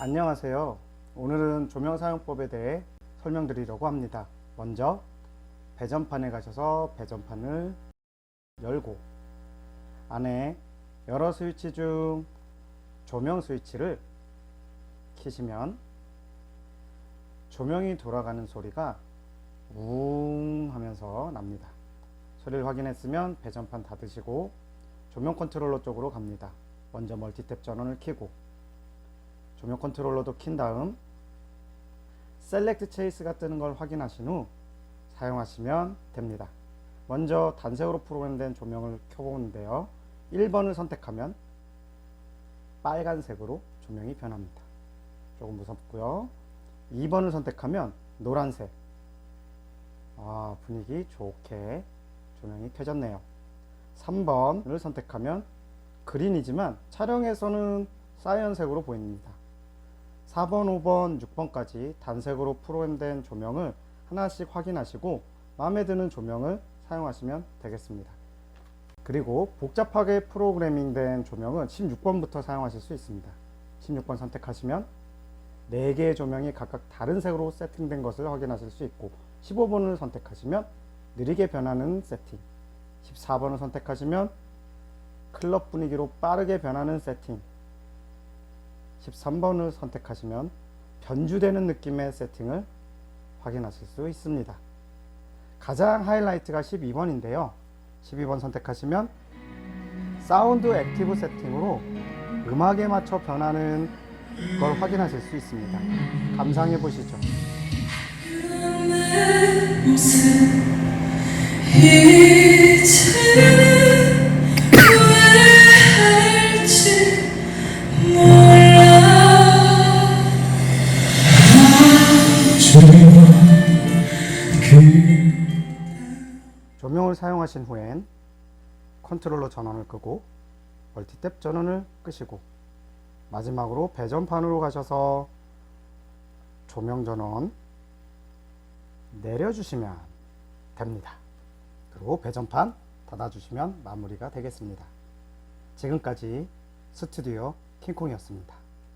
안녕하세요. 오늘은 조명 사용법에 대해 설명드리려고 합니다. 먼저 배전판에 가셔서 배전판을 열고 안에 여러 스위치 중 조명 스위치를 키시면 조명이 돌아가는 소리가 웅 하면서 납니다. 소리를 확인했으면 배전판 닫으시고 조명 컨트롤러 쪽으로 갑니다. 먼저 멀티탭 전원을 켜고 조명 컨트롤러도 킨 다음 셀렉트 체이스가 뜨는 걸 확인하신 후 사용하시면 됩니다. 먼저 단색으로 프로그램된 조명을 켜보는데요. 1번을 선택하면 빨간색으로 조명이 변합니다. 조금 무섭고요. 2번을 선택하면 노란색. 아, 분위기 좋게 조명이 켜졌네요. 3번을 선택하면 그린이지만 촬영에서는 사이언색으로 보입니다. 4번, 5번, 6번까지 단색으로 프로그램된 조명을 하나씩 확인하시고 마음에 드는 조명을 사용하시면 되겠습니다. 그리고 복잡하게 프로그래밍 된 조명은 16번부터 사용하실 수 있습니다. 16번 선택하시면 4개의 조명이 각각 다른 색으로 세팅된 것을 확인하실 수 있고 15번을 선택하시면 느리게 변하는 세팅 14번을 선택하시면 클럽 분위기로 빠르게 변하는 세팅 13번을 선택하시면 변주되는 느낌의 세팅을 확인하실 수 있습니다. 가장 하이라이트가 12번인데요. 12번 선택하시면 사운드 액티브 세팅으로 음악에 맞춰 변하는 걸 확인하실 수 있습니다. 감상해 보시죠. 조명을 사용하신 후엔 컨트롤러 전원을 끄고 멀티탭 전원을 끄시고 마지막으로 배전판으로 가셔서 조명 전원 내려주시면 됩니다. 그리고 배전판 닫아주시면 마무리가 되겠습니다. 지금까지 스튜디오 킹콩이었습니다.